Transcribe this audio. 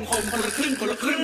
มคนคนละครึ่งคนละครึ่ง